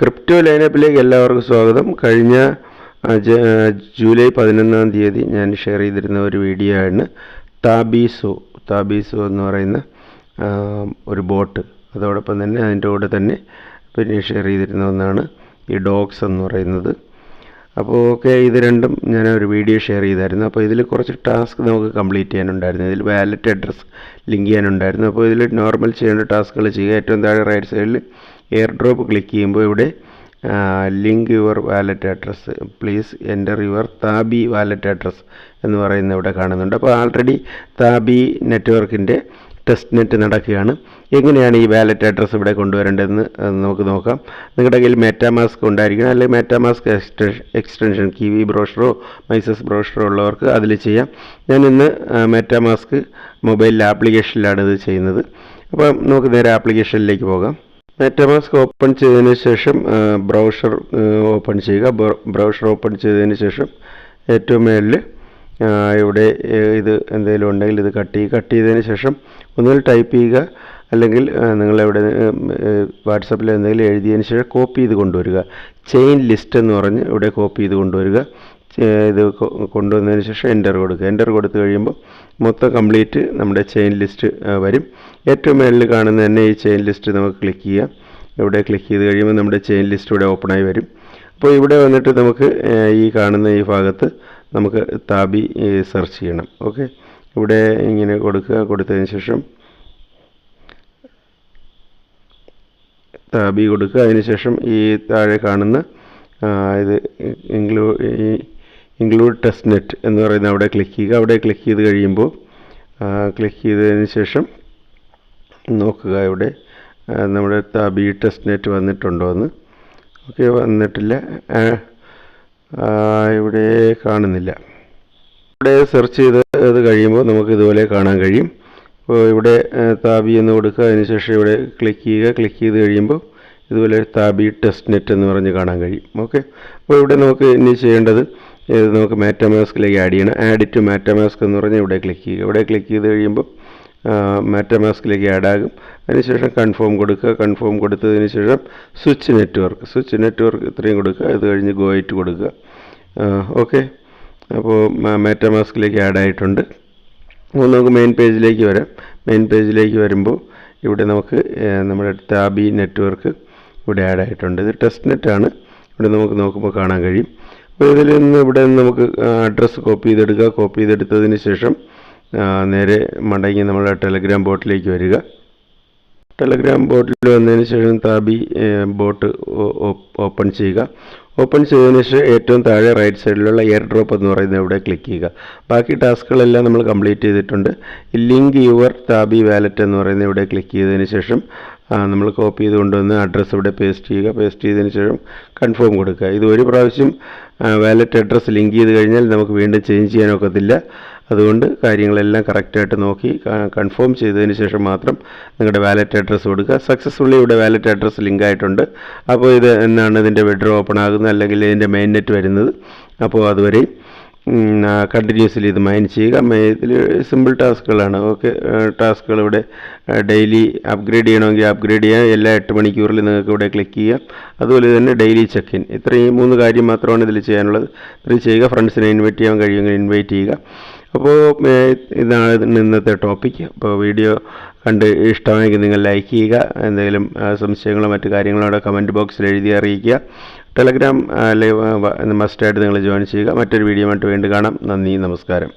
Crypto ലൈനപ്പിലേക്ക് എല്ലാവർക്കും സ്വാഗതം. കഴിഞ്ഞ ജൂലൈ പതിനൊന്നാം തീയതി ഞാൻ ഷെയർ ചെയ്തിരുന്ന ഒരു വീഡിയോ ആണ് താബീസോ. താബീസോ എന്ന് പറയുന്ന ഒരു ബോട്ട്. അതോടൊപ്പം തന്നെ അതിന്റെ കൂടെ തന്നെ പിന്നെ ഷെയർ ചെയ്തിരുന്ന ഒന്നാണ് ഈ ഡോഗ്സ് എന്ന് പറയുന്നത്. അപ്പോൾ ഓക്കെ ഇത് രണ്ടും ഞാൻ ഒരു വീഡിയോ ഷെയർ ചെയ്തായിരുന്നു. അപ്പോൾ ഇതിൽ കുറച്ച് ടാസ്ക് നമുക്ക് കംപ്ലീറ്റ് ചെയ്യാനുണ്ടായിരുന്നു. ഇതിൽ വാലറ്റ് അഡ്രസ്സ് ലിങ്ക് ചെയ്യാനുണ്ടായിരുന്നു. അപ്പോൾ ഇതിൽ നോർമൽ ചെയ്യേണ്ട ടാസ്കുകൾ ചെയ്യുക. ഏറ്റവും താഴെ റൈറ്റ് സൈഡിൽ എയർ ഡ്രോപ്പ് ക്ലിക്ക് ചെയ്യുമ്പോൾ ഇവിടെ link your wallet address please enter your Tabi wallet address എന്ന് പറയുന്ന ഇവിടെ കാണുന്നുണ്ട്. അപ്പോൾ ആൾറെഡി താബി നെറ്റ്വർക്കിന്റെ ടെസ്റ്റ് നെറ്റ് നടക്കുകയാണ്. എങ്ങനെയാണ് ഈ വാലറ്റ് അഡ്രസ്സ് ഇവിടെ കൊണ്ടുവരേണ്ടതെന്ന് നമുക്ക് നോക്കാം. നിങ്ങളുടെ കയ്യിൽ മെറ്റാമാസ്ക് ഉണ്ടായിരിക്കണം. അല്ലെങ്കിൽ മെറ്റാമാസ്ക് എക്സ്റ്റൻഷൻ എക്സ്റ്റൻഷൻ കിവി ബ്രോഷറോ മൈസസ് ബ്രോഷറോ ഉള്ളവർക്ക് അതിൽ ചെയ്യാം. ഞാൻ ഇന്ന് മെറ്റാമാസ്ക് മൊബൈലിൽ ആപ്ലിക്കേഷനിലാണ് ഇത് ചെയ്യുന്നത്. അപ്പം നമുക്ക് നേരെ ആപ്ലിക്കേഷനിലേക്ക് പോകാം. മെറ്റാമാസ്ക് ഓപ്പൺ ചെയ്തതിന് ശേഷം ബ്രൗഷർ ഓപ്പൺ ചെയ്യുക. ബ്രൗഷർ ഓപ്പൺ ചെയ്തതിന് ശേഷം ഏറ്റവും മേളിൽ ഇവിടെ ഇത് എന്തെങ്കിലും ഉണ്ടെങ്കിൽ ഇത് കട്ട് ചെയ്യുക. കട്ട് ചെയ്തതിന് ശേഷം ഒന്നുകിൽ ടൈപ്പ് ചെയ്യുക. അല്ലെങ്കിൽ നിങ്ങൾ എവിടെ വാട്സപ്പിൽ എന്തെങ്കിലും എഴുതിയതിന് ശേഷം കോപ്പി ചെയ്ത് കൊണ്ടുവരിക. ചെയിൻ ലിസ്റ്റ് എന്ന് പറഞ്ഞ് ഇവിടെ കോപ്പി ചെയ്ത് കൊണ്ടുവരിക. ഇത് കൊണ്ടുവന്നതിന് ശേഷം എന്റർ കൊടുക്കുക. എന്റർ കൊടുത്തു കഴിയുമ്പോൾ മൊത്തം കംപ്ലീറ്റ് നമ്മുടെ ചെയിൻ ലിസ്റ്റ് വരും. ഏറ്റവും മേളിൽ കാണുന്ന തന്നെ ഈ ചെയിൻ ലിസ്റ്റ് നമുക്ക് ക്ലിക്ക് ചെയ്യാം. ഇവിടെ ക്ലിക്ക് ചെയ്ത് കഴിയുമ്പോൾ നമ്മുടെ ചെയിൻ ലിസ്റ്റ് ഇവിടെ ഓപ്പണായി വരും. അപ്പോൾ ഇവിടെ വന്നിട്ട് നമുക്ക് ഈ കാണുന്ന ഈ ഭാഗത്ത് നമുക്ക് താബി സെർച്ച് ചെയ്യണം. ഓക്കെ ഇവിടെ ഇങ്ങനെ കൊടുക്കുക. കൊടുത്തതിന് ശേഷം താബി കൊടുക്കുക. അതിനുശേഷം ഈ താഴെ കാണുന്ന ഇത് ഇൻക്ലൂ ഈ ഇൻക്ലൂഡ് ടെസ്റ്റ് നെറ്റ് എന്ന് പറയുന്ന അവിടെ ക്ലിക്ക് ചെയ്യുക. അവിടെ ക്ലിക്ക് ചെയ്ത് കഴിയുമ്പോൾ ക്ലിക്ക് ചെയ്തതിന് ശേഷം നോക്കുക ഇവിടെ നമ്മുടെ താബി ടെസ്റ്റ് നെറ്റ് വന്നിട്ടുണ്ടോ എന്ന് ഓക്കെ വന്നിട്ടില്ല ഇവിടെ കാണുന്നില്ല. ഇവിടെ സെർച്ച് ചെയ്ത് അത് കഴിയുമ്പോൾ നമുക്ക് ഇതുപോലെ കാണാൻ കഴിയും. അപ്പോൾ ഇവിടെ താബി എന്ന് കൊടുക്കുക. അതിനുശേഷം ഇവിടെ ക്ലിക്ക് ചെയ്യുക. ക്ലിക്ക് ചെയ്ത് കഴിയുമ്പോൾ ഇതുപോലെ താബി ടെസ്റ്റ് നെറ്റ് എന്ന് പറഞ്ഞ് കാണാൻ കഴിയും. ഓക്കെ അപ്പോൾ ഇവിടെ നമുക്ക് ഇനി ചെയ്യേണ്ടത് ഇത് നമുക്ക് മാറ്റമാസ്കിലേക്ക് ആഡ് ചെയ്യണം. ആഡ് ടു മാറ്റമാസ്ക് എന്ന് പറഞ്ഞാൽ ഇവിടെ ക്ലിക്ക് ചെയ്യുക. ഇവിടെ ക്ലിക്ക് ചെയ്ത് കഴിയുമ്പോൾ മാറ്റമാസ്കിലേക്ക് ആഡ് ആകും. അതിനുശേഷം കൺഫേം കൊടുക്കുക. കൺഫേം കൊടുത്തതിന് ശേഷം സ്വിച്ച് നെറ്റ്വർക്ക് സ്വിച്ച് നെറ്റ്വർക്ക് ഇത്രയും കൊടുക്കുക. അത് കഴിഞ്ഞ് ഗോ കൊടുക്കുക. ഓക്കെ അപ്പോൾ മാറ്റമാസ്കിലേക്ക് ആഡ് ആയിട്ടുണ്ട്. അപ്പോൾ നമുക്ക് മെയിൻ പേജിലേക്ക് വരാം. മെയിൻ പേജിലേക്ക് വരുമ്പോൾ ഇവിടെ നമുക്ക് നമ്മുടെ നമ്മുടെ ടാബി നെറ്റ്വർക്ക് ഇവിടെ ആഡ് ആയിട്ടുണ്ട്. ഇത് ടെസ്റ്റ് നെറ്റാണ് ഇവിടെ നമുക്ക് നോക്കുമ്പോൾ കാണാൻ കഴിയും. അപ്പോൾ ഇതിൽ നിന്ന് ഇവിടെ നിന്ന് നമുക്ക് അഡ്രസ്സ് കോപ്പി ചെയ്തെടുക്കുക. കോപ്പി ചെയ്തെടുത്തതിന് ശേഷം നേരെ മടങ്ങി നമ്മൾ ടെലഗ്രാം ബോട്ടിലേക്ക് വരിക. ടെലഗ്രാം ബോട്ടിൽ വന്നതിന് ശേഷം താബി ബോട്ട് ഓപ്പൺ ചെയ്യുക. ഓപ്പൺ ചെയ്തതിന് ശേഷം ഏറ്റവും താഴെ റൈറ്റ് സൈഡിലുള്ള എയർ ഡ്രോപ്പ് എന്ന് പറയുന്നത് ഇവിടെ ക്ലിക്ക് ചെയ്യുക. ബാക്കി ടാസ്കുകളെല്ലാം നമ്മൾ കംപ്ലീറ്റ് ചെയ്തിട്ടുണ്ട്. ലിങ്ക് യുവർ താബി വാലറ്റ് എന്ന് പറയുന്നത് ഇവിടെ ക്ലിക്ക് ചെയ്തതിന് ശേഷം നമ്മൾ കോപ്പി ചെയ്ത് കൊണ്ടുവന്ന് അഡ്രസ്സ് ഇവിടെ പേസ്റ്റ് ചെയ്യുക. പേസ്റ്റ് ചെയ്തതിന് ശേഷം കൺഫേം കൊടുക്കുക. ഇത് ഒരു പ്രാവശ്യം വാലറ്റ് അഡ്രസ്സ് ലിങ്ക് ചെയ്ത് കഴിഞ്ഞാൽ നമുക്ക് വീണ്ടും ചേഞ്ച് ചെയ്യാനൊക്കത്തില്ല അതുകൊണ്ട് കാര്യങ്ങളെല്ലാം കറക്റ്റായിട്ട് നോക്കി കൺഫേം ചെയ്തതിന് ശേഷം മാത്രം നിങ്ങളുടെ വാലറ്റ് അഡ്രസ്സ് കൊടുക്കുക. സക്സസ്ഫുള്ളി ഇവിടെ വാലറ്റ് അഡ്രസ്സ് ലിങ്ക് ആയിട്ടുണ്ട്. അപ്പോൾ ഇത് എന്നാണ് ഇതിന്റെ വിഡ്രോ ഓപ്പൺ ആകുന്നത്? അല്ലെങ്കിൽ ഇതിന്റെ മെയിൻ നെറ്റ് വരുന്നത്? അപ്പോൾ അതുവരെയും കണ്ടിന്യൂസ്ലി ഇത് മൈൻ ചെയ്യുക. ഇതിൽ സിമ്പിൾ ടാസ്കുകളാണ് ഓക്കെ ടാസ്കുകൾ ഇവിടെ ഡെയിലി അപ്ഗ്രേഡ് ചെയ്യണമെങ്കിൽ അപ്ഗ്രേഡ് ചെയ്യാം. എല്ലാ എട്ട് മണിക്കൂറിൽ നിങ്ങൾക്ക് ഇവിടെ ക്ലിക്ക് ചെയ്യാം. അതുപോലെ തന്നെ ഡെയിലി ചെക്ക് ഇൻ ഇത്രയും മൂന്ന് കാര്യം മാത്രമാണ് ഇതിൽ ചെയ്യാനുള്ളത്. ഇത് ചെയ്യുക. ഫ്രണ്ട്സിനെ ഇൻവൈറ്റ് ചെയ്യാൻ കഴിയുമെങ്കിൽ ഇൻവൈറ്റ് ചെയ്യുക. അപ്പോൾ ഇതാണ് ഇന്നത്തെ ടോപ്പിക്ക് അപ്പോൾ വീഡിയോ കണ്ട് ഇഷ്ടമായെങ്കിൽ നിങ്ങൾ ലൈക്ക് ചെയ്യുക. എന്തെങ്കിലും സംശയങ്ങളോ മറ്റു കാര്യങ്ങളോ അവിടെ കമന്റ് ബോക്സിൽ എഴുതി അറിയിക്കുക. ടെലഗ്രാം ലൈവ് മസ്റ്റായിട്ട് നിങ്ങൾ ജോയിൻ ചെയ്യുക. മറ്റൊരു വീഡിയോ ആയിട്ട് വീണ്ടും കാണാം. നന്ദി നമസ്കാരം.